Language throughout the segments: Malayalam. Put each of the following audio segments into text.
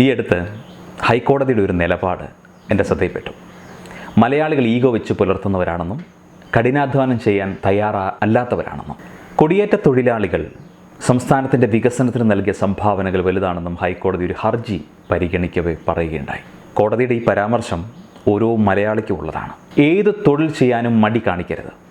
ഈ അടുത്ത് ഹൈക്കോടതിയുടെ ഒരു നിലപാട് എന്റെ ശ്രദ്ധയിൽപ്പെട്ടു. മലയാളികൾ ഈഗോ വെച്ച് പുലർത്തുന്നവരാണെന്നും കഠിനാധ്വാനം ചെയ്യാൻ തയ്യാറാ അല്ലാത്തവരാണെന്നും. കൊടിയേറ്റ തൊഴിലാളികൾ സംസ്ഥാനത്തിന്റെ വികസനത്തിന് നൽകിയ സംഭാവനകൾ വലുതാണെന്നും ഹൈക്കോടതി ഒരു ഹർജി പരിഗണിക്കവേ പറയുകയുണ്ടായി. കോടതിയുടെ ഈ പരാമർശം ഓരോ മലയാളിക്കും ഉള്ളതാണ്. ഏത് തൊഴിൽ ചെയ്യാനും മടി കാണിക്കരുത്.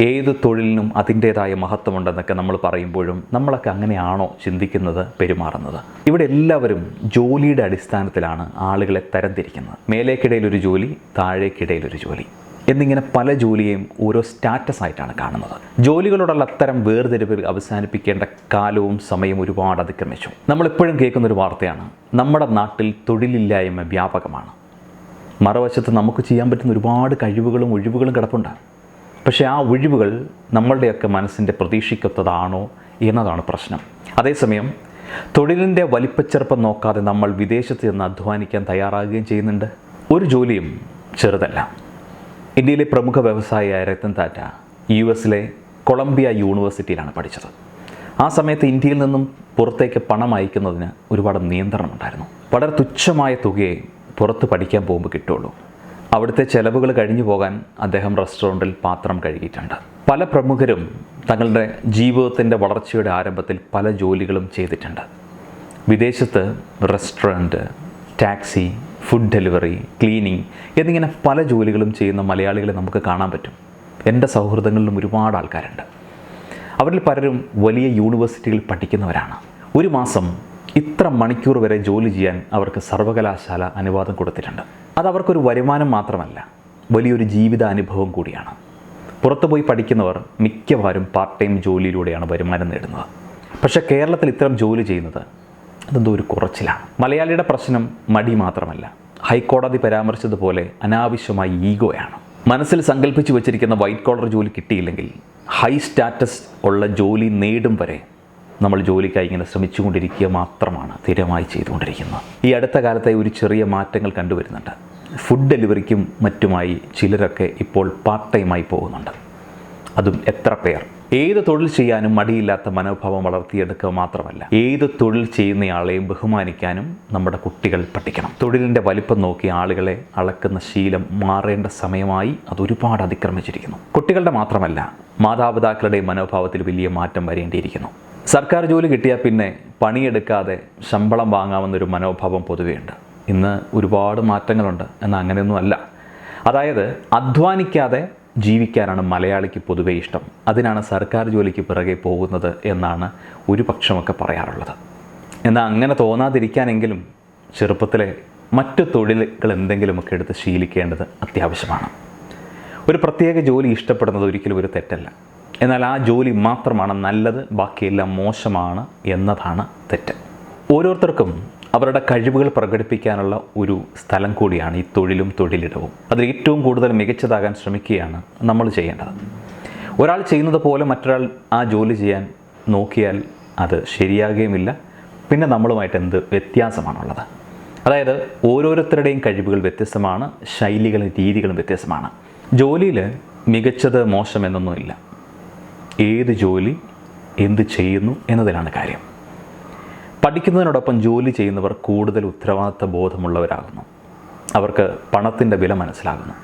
ഏത് തൊഴിലിനും അതിന്റേതായ മഹത്വമുണ്ടെന്നൊക്കെ നമ്മൾ പറയുമ്പോഴും നമ്മളൊക്കെ അങ്ങനെയാണോ ചിന്തിക്കുന്നത് പെരുമാറുന്നത്? ഇവിടെ എല്ലാവരും ജോലിയുടെ അടിസ്ഥാനത്തിലാണ് ആളുകളെ തരംതിരിക്കുന്നത്. മേലേക്കിടയിൽ ഒരു ജോലി താഴേക്കിടയിൽ ഒരു ജോലി. എന്നിങ്ങനെ പല ജോലിയെയും ഓരോ സ്റ്റാറ്റസ് ആയിട്ടാണ് കാണുന്നത്. ജോലികളോടുള്ള അത്തരം വേർതിരിവ് അവസാനിപ്പിക്കേണ്ട കാലവും സമയവും ഒരുപാട് അതിക്രമിച്ചു. നമ്മളെപ്പോഴും കേൾക്കുന്ന ഒരു വാർത്തയാണ് നമ്മുടെ നാട്ടിൽ തൊഴിലില്ലായ്മ വ്യാപകമാണ്. മറുവശത്ത് നമുക്ക് ചെയ്യാൻ പറ്റുന്ന ഒരുപാട് കഴിവുകളും ഒഴിവുകളും കിടപ്പുണ്ട്. പക്ഷേ ആ ഒഴിവുകൾ നമ്മളുടെയൊക്കെ മനസ്സിന്റെ പ്രതീക്ഷിക്കത്തതാണോ എന്നതാണ് പ്രശ്നം. അതേസമയം തൊഴിലിന്റെ വലിപ്പച്ചെറുപ്പം നോക്കാതെ നമ്മൾ വിദേശത്ത് നിന്ന് അധ്വാനിക്കാൻ തയ്യാറാകുകയും ചെയ്യുന്നുണ്ട്. ഒരു ജോലിയും ചെറുതല്ല. ഇന്ത്യയിലെ പ്രമുഖ വ്യവസായിയായ രത്തൻ ടാറ്റ യു എസിലെ കൊളംബിയ യൂണിവേഴ്സിറ്റിയിലാണ് പഠിച്ചത്. ആ സമയത്ത് ഇന്ത്യയിൽ നിന്നും പുറത്തേക്ക് പണം അയക്കുന്നതിന് ഒരുപാട് നിയന്ത്രണമുണ്ടായിരുന്നു. വളരെ തുച്ഛമായ തുകയെ പുറത്ത് പഠിക്കാൻ പോകുമ്പോൾ കിട്ടുള്ളൂ അവിടുത്തെ ചെലവുകൾ കഴിഞ്ഞു പോകാൻ അദ്ദേഹം റെസ്റ്റോറന്റിൽ പാത്രം കഴുകിയിട്ടുണ്ട്. പല പ്രമുഖരും തങ്ങളുടെ ജീവിതത്തിന്റെ വളർച്ചയുടെ ആരംഭത്തിൽ പല ജോലികളും ചെയ്തിട്ടുണ്ട്. വിദേശത്ത് restaurant taxi food delivery cleaning എന്നിങ്ങനെ പല ജോലികളും ചെയ്യുന്ന മലയാളികളെ നമുക്ക് കാണാൻ പറ്റും. എന്റെ സൗഹൃദങ്ങളിലും ഒരുപാട് ആൾക്കാരുണ്ട്. അവരിൽ പലരും വലിയ യൂണിവേഴ്സിറ്റികളിൽ പഠിക്കുന്നവരാണ്. ഒരു മാസം ഇത്ര മണിക്കൂർ വരെ ജോലി ചെയ്യാൻ അവർക്ക് സർവകലാശാല അനുവാദം കൊടുത്തിട്ടുണ്ട്. അത് അവർക്കൊരു വരുമാനം മാത്രമല്ല വലിയൊരു ജീവിതാനുഭവം കൂടിയാണ്. പുറത്തു പോയി പഠിക്കുന്നവർ മിക്കവാറും പാർട്ട് ടൈം ജോലിയിലൂടെയാണ് വരുമാനം നേടുന്നത്. പക്ഷേ കേരളത്തിൽ ഇത്തരം ജോലി ചെയ്യുന്നത് അതെന്തോ ഒരു കുറച്ചിലാണ്. മലയാളിയുടെ പ്രശ്നം മടി മാത്രമല്ല ഹൈക്കോടതി പരാമർശിച്ചതുപോലെ അനാവശ്യമായ ഈഗോയാണ്. മനസ്സിൽ സങ്കല്പിച്ചു വെച്ചിരിക്കുന്ന വൈറ്റ് കോളർ ജോലി കിട്ടിയില്ലെങ്കിൽ ഹൈ സ്റ്റാറ്റസ് ഉള്ള ജോലി നേടും വരെ നമ്മൾ ജോലിക്കായി ഇങ്ങനെ ശ്രമിച്ചുകൊണ്ടിരിക്കുക മാത്രമാണ് സ്ഥിരമായി ചെയ്തുകൊണ്ടിരിക്കുന്നത്. ഈ അടുത്ത കാലത്തെ ഒരു ചെറിയ മാറ്റങ്ങൾ കണ്ടുവരുന്നുണ്ട്. ഫുഡ് ഡെലിവറിക്കും മറ്റുമായി ചിലരൊക്കെ ഇപ്പോൾ പാർട്ട് ടൈമായി പോകുന്നുണ്ട്. അതും എത്ര പേർ? ഏത് തൊഴിൽ ചെയ്യാനും മടിയില്ലാത്ത മനോഭാവം വളർത്തിയെടുക്കുക മാത്രമല്ല ഏത് തൊഴിൽ ചെയ്യുന്നയാളെയും ബഹുമാനിക്കാനും നമ്മുടെ കുട്ടികൾ പഠിക്കണം. തൊഴിലിന്റെ വലിപ്പം നോക്കി ആളുകളെ അളക്കുന്ന ശീലം മാറേണ്ട സമയമായി അത് ഒരുപാട് അതിക്രമിച്ചിരിക്കുന്നു. കുട്ടികളുടെ മാത്രമല്ല മാതാപിതാക്കളുടെ മനോഭാവത്തിൽ വലിയ മാറ്റം വരേണ്ടിയിരിക്കുന്നു. സർക്കാർ ജോലി കിട്ടിയാൽ പിന്നെ പണിയെടുക്കാതെ ശമ്പളം വാങ്ങാമെന്നൊരു മനോഭാവം പൊതുവെയുണ്ട്. ഇന്ന് ഒരുപാട് മാറ്റങ്ങളുണ്ട് എന്നാൽ അങ്ങനെയൊന്നും അല്ല അതായത് അധ്വാനിക്കാതെ ജീവിക്കാനാണ് മലയാളിക്ക് പൊതുവെ ഇഷ്ടം. അതിനാണ് സർക്കാർ ജോലിക്ക് പിറകെ പോകുന്നത് എന്നാണ് ഒരു പക്ഷമൊക്കെ പറയാറുള്ളത്. എന്നാൽ അങ്ങനെ തോന്നാതിരിക്കാനെങ്കിലും ചെറുപ്പത്തിലെ മറ്റു തൊഴിലുകൾ എന്തെങ്കിലുമൊക്കെ എടുത്ത് ശീലിക്കേണ്ടത് അത്യാവശ്യമാണ്. ഒരു പ്രത്യേക ജോലി ഇഷ്ടപ്പെടുന്നത് ഒരിക്കലും ഒരു തെറ്റല്ല. എന്നാൽ ആ ജോലി മാത്രമാണ് നല്ലത് ബാക്കിയെല്ലാം മോശമാണ് എന്നതാണ് തെറ്റ്. ഓരോരുത്തർക്കും അവരുടെ കഴിവുകൾ പ്രകടിപ്പിക്കാനുള്ള ഒരു സ്ഥലം കൂടിയാണ് ഈ തൊഴിലും തൊഴിലിടവും. അതിൽ ഏറ്റവും കൂടുതൽ മികച്ചതാകാൻ ശ്രമിക്കുകയാണ് നമ്മൾ ചെയ്യേണ്ടത്. ഒരാൾ ചെയ്യുന്നത് പോലെ മറ്റൊരാൾ ആ ജോലി ചെയ്യാൻ നോക്കിയാൽ അത് ശരിയാകുകയുമില്ല. പിന്നെ നമ്മളുമായിട്ട് എന്ത് വ്യത്യാസമാണുള്ളത്? അതായത് ഓരോരുത്തരുടെയും കഴിവുകൾ വ്യത്യസ്തമാണ് ശൈലികളും രീതികളും വ്യത്യസ്തമാണ്. ജോലിയിൽ മികച്ചത് മോശമെന്നൊന്നുമില്ല ഏത് ജോലി എന്ത് ചെയ്യുന്നു എന്നതിലാണ് കാര്യം. പഠിക്കുന്നതിനോടൊപ്പം ജോലി ചെയ്യുന്നവർ കൂടുതൽ ഉത്തരവാദിത്ത ബോധമുള്ളവരാകുന്നു. അവർക്ക് പണത്തിന്റെ വില മനസ്സിലാകുന്നു.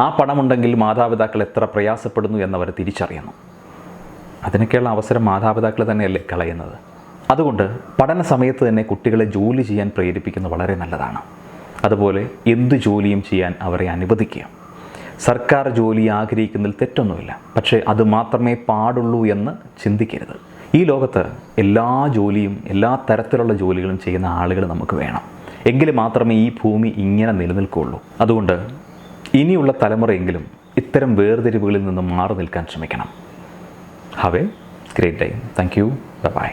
ആ പണമുണ്ടെങ്കിൽ മാതാപിതാക്കൾ എത്ര പ്രയാസപ്പെടുന്നു എന്നവർ തിരിച്ചറിയുന്നു അതിനൊക്കെയുള്ള അവസരം മാതാപിതാക്കൾ തന്നെയല്ലേ കളയുന്നത്. അതുകൊണ്ട് പഠന സമയത്ത് തന്നെ കുട്ടികളെ ജോലി ചെയ്യാൻ പ്രേരിപ്പിക്കുന്നത് വളരെ നല്ലതാണ്. അതുപോലെ എന്ത് ജോലിയും ചെയ്യാൻ അവരെ അനുവദിക്കുക. സർക്കാർ ജോലി ആഗ്രഹിക്കുന്നതിൽ തെറ്റൊന്നുമില്ല. പക്ഷേ അത് മാത്രമേ പാടുള്ളൂ എന്ന് ചിന്തിക്കരുത്. ഈ ലോകത്ത് എല്ലാ ജോലിയും എല്ലാ തരത്തിലുള്ള ജോലികളും ചെയ്യുന്ന ആളുകൾ നമുക്ക് വേണം. എങ്കിൽ മാത്രമേ ഈ ഭൂമി ഇങ്ങനെ നിലനിൽക്കുകയുള്ളൂ. അതുകൊണ്ട് ഇനിയുള്ള തലമുറയെങ്കിലും ഇത്തരം വേർതിരിവുകളിൽ നിന്ന് മാറി നിൽക്കാൻ ശ്രമിക്കണം. Have great day thank you bye